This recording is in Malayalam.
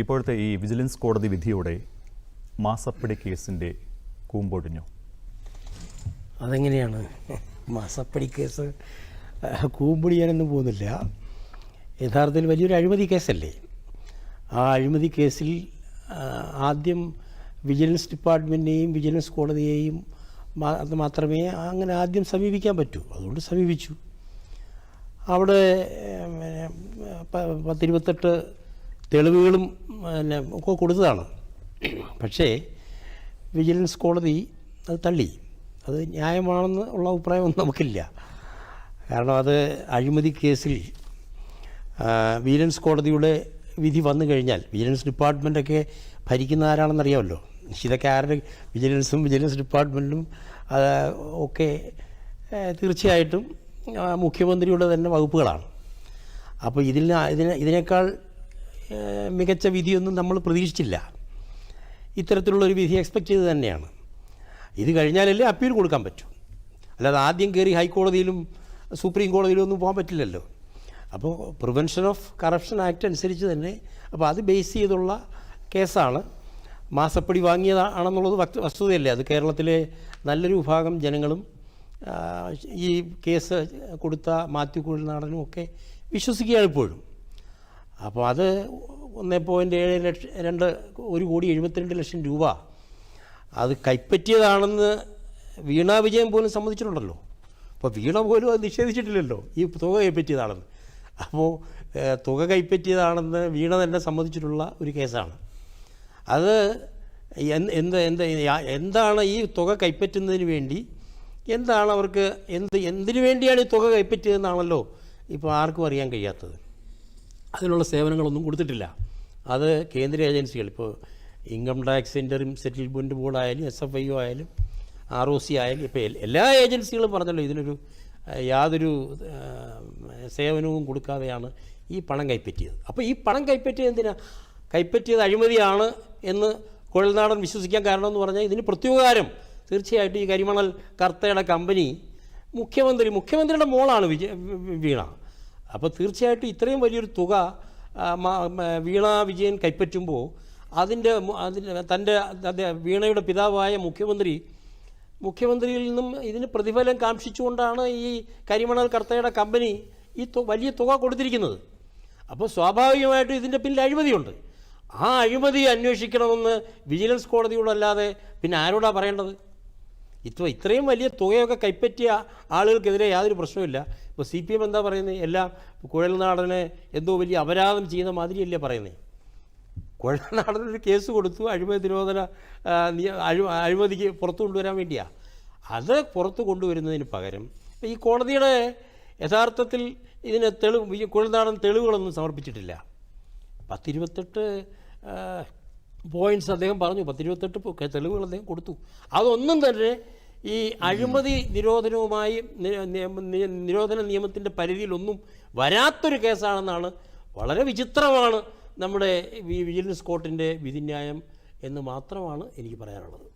ഇപ്പോഴത്തെ ഈ വിജിലൻസ് കോടതി വിധിയോടെ മാസപ്പടി കേസിന്റെ കൂമ്പൊടിഞ്ഞു. അതെങ്ങനെയാണ്? മാസപ്പടി കേസ് കൂമ്പൊടിയാനൊന്നും പോകുന്നില്ല. യഥാർത്ഥത്തിൽ വലിയൊരു അഴിമതി കേസല്ലേ? ആ അഴിമതി കേസിൽ ആദ്യം വിജിലൻസ് ഡിപ്പാർട്ട്മെന്റിനെയും വിജിലൻസ് കോടതിയെയും അത് മാത്രമേ അങ്ങനെ ആദ്യം സമീപിക്കാൻ പറ്റൂ. അതുകൊണ്ട് സമീപിച്ചു. അവിടെ പത്തിരുപത്തെട്ട് തെളിവുകളും പിന്നെ ഒക്കെ കൊടുത്തതാണ്. പക്ഷേ വിജിലൻസ് കോടതി അത് തള്ളി. അത് ന്യായമാണെന്ന് ഉള്ള അഭിപ്രായമൊന്നും നമുക്കില്ല. കാരണം അത് അഴിമതി കേസിൽ വിജിലൻസ് കോടതിയുടെ വിധി വന്നു കഴിഞ്ഞാൽ വിജിലൻസ് ഡിപ്പാർട്ട്മെന്റൊക്കെ ഭരിക്കുന്ന ആരാണെന്നറിയാമല്ലോ. ഇതൊക്കെ ആരുടെ വിജിലൻസും വിജിലൻസ് ഡിപ്പാർട്ട്മെന്റും ഒക്കെ തീർച്ചയായിട്ടും മുഖ്യമന്ത്രിയുടെ തന്നെ വകുപ്പുകളാണ്. അപ്പോൾ ഇതിന് ഇതിനെ ഇതിനേക്കാൾ മികച്ച വിധിയൊന്നും നമ്മൾ പ്രതീക്ഷിച്ചില്ല. ഇത്തരത്തിലുള്ളൊരു വിധി എക്സ്പെക്റ്റ് ചെയ്ത് തന്നെയാണ്. ഇത് കഴിഞ്ഞാലല്ലേ അപ്പീൽ കൊടുക്കാൻ പറ്റൂ. അല്ലാതെ ആദ്യം കയറി ഹൈക്കോടതിയിലും സുപ്രീം കോടതിയിലും ഒന്നും പോകാൻ പറ്റില്ലല്ലോ. അപ്പോൾ പ്രിവെൻഷൻ ഓഫ് കറപ്ഷൻ ആക്ട് അനുസരിച്ച് തന്നെ അപ്പോൾ അത് ബേസ് ചെയ്തുള്ള കേസാണ്. മാസപ്പടി വാങ്ങിയതാണെന്നുള്ളത് വസ്തു- വസ്തുതയല്ലേ. അത് കേരളത്തിലെ നല്ലൊരു വിഭാഗം ജനങ്ങളും ഈ കേസ് കൊടുത്ത മാത്യു കുഴൽനാടനും ഒക്കെ വിശ്വസിക്കുകയാണ് ഇപ്പോഴും. അപ്പോൾ അത് ഒന്ന് പോയിന്റ് ഏഴ് ലക്ഷം രണ്ട് ഒരു കോടി എഴുപത്തിരണ്ട് ലക്ഷം രൂപ. അത് കൈപ്പറ്റിയതാണെന്ന് വീണ വിജയൻ പോലും സമ്മതിച്ചിട്ടുണ്ടല്ലോ. അപ്പോൾ വീണ പോലും അത് നിഷേധിച്ചിട്ടില്ലല്ലോ ഈ തുക കൈപ്പറ്റിയതാണെന്ന്. അപ്പോൾ തുക കൈപ്പറ്റിയതാണെന്ന് വീണ തന്നെ സമ്മതിച്ചിട്ടുള്ള ഒരു കേസാണ്. അത് എന്ത് എന്ത് എന്താണ് ഈ തുക കൈപ്പറ്റുന്നതിന് വേണ്ടി? എന്താണ് അവർക്ക് എന്ത് എന്തിനു വേണ്ടിയാണ് ഈ തുക കൈപ്പറ്റിയതെന്നാണല്ലോ ഇപ്പോൾ ആർക്കും അറിയാൻ കഴിയാത്തത്. അതിനുള്ള സേവനങ്ങളൊന്നും കൊടുത്തിട്ടില്ല. അത് കേന്ദ്ര ഏജൻസികൾ ഇപ്പോൾ ഇൻകം ടാക്സ് ഇന്ററിം സെറ്റിൽമെന്റ് ബോർഡായാലും എസ് എഫ് ഐ ഒ ആയാലും ആർ ഒ സി ആയാലും ഇപ്പോൾ എല്ലാ ഏജൻസികളും പറഞ്ഞല്ലോ ഇതിനൊരു യാതൊരു സേവനവും കൊടുക്കാതെയാണ് ഈ പണം കൈപ്പറ്റിയത്. അപ്പോൾ ഈ പണം കൈപ്പറ്റിയത് എന്തിനാ? കൈപ്പറ്റിയത് അഴിമതിയാണ് എന്ന് കുഴൽനാടൻ വിശ്വസിക്കാൻ കാരണം എന്ന് പറഞ്ഞാൽ ഇതിന് പ്രത്യുപകാരം. തീർച്ചയായിട്ടും ഈ കരിമണൽ കർത്തയുടെ കമ്പനി മുഖ്യമന്ത്രി മുഖ്യമന്ത്രിയുടെ മോളാണ് വിജയ വീണ. അപ്പോൾ തീർച്ചയായിട്ടും ഇത്രയും വലിയൊരു തുക വീണ വിജയൻ കൈപ്പറ്റുമ്പോൾ അതിന്റെ അതിന്റെ തന്റെ വീണയുടെ പിതാവായ മുഖ്യമന്ത്രി മുഖ്യമന്ത്രിയിൽ നിന്നും ഇതിന് പ്രതിഫലം കാക്ഷിച്ചുകൊണ്ടാണ് ഈ കരിമണൽ കർത്തയുടെ കമ്പനി ഈ വലിയ തുക കൊടുത്തിരിക്കുന്നത്. അപ്പോൾ സ്വാഭാവികമായിട്ടും ഇതിന്റെ പിന്നിൽ അഴിമതിയുണ്ട്. ആ അഴിമതി അന്വേഷിക്കണമെന്ന് വിജിലൻസ് കോടതിയോടല്ലാതെ പിന്നെ ആരോടാ പറയേണ്ടത്? ഇത്ര ഇത്രയും വലിയ തുകയൊക്കെ കൈപ്പറ്റിയ ആളുകൾക്കെതിരെ യാതൊരു പ്രശ്നവുമില്ല. ഇപ്പോൾ സി പി എം എന്താ പറയുന്നത് എല്ലാം കുഴൽനാടനെ എന്തോ വലിയ അപരാധം ചെയ്യുന്ന മാതിരിയല്ലേ പറയുന്നത് കുഴൽനാടനൊരു കേസ് കൊടുത്തു. അഴിമതി നിരോധന അഴിമ അഴിമതിക്ക് പുറത്തു കൊണ്ടുവരാൻ വേണ്ടിയാ. അത് പുറത്തു കൊണ്ടുവരുന്നതിന് പകരം ഈ കോടതിയുടെ യഥാർത്ഥത്തിൽ ഇതിന് തെളിവ് കുഴൽനാടൻ തെളിവുകളൊന്നും സമർപ്പിച്ചിട്ടില്ല. പത്തിരുപത്തെട്ട് പോയിന്റ്സ് അദ്ദേഹം പറഞ്ഞു പത്തിരുപത്തെട്ട് തെളിവുകൾ അദ്ദേഹം കൊടുത്തു. അതൊന്നും തന്നെ ഈ അഴിമതി നിരോധനവുമായി നിരോധന നിയമത്തിന്റെ പരിധിയിലൊന്നും വരാത്തൊരു കേസാണെന്നാണ് വളരെ വിചിത്രമാണ് നമ്മുടെ വിജിലൻസ് കോർട്ടിന്റെ വിധിന്യായം എന്ന് മാത്രമാണ് എനിക്ക് പറയാനുള്ളത്.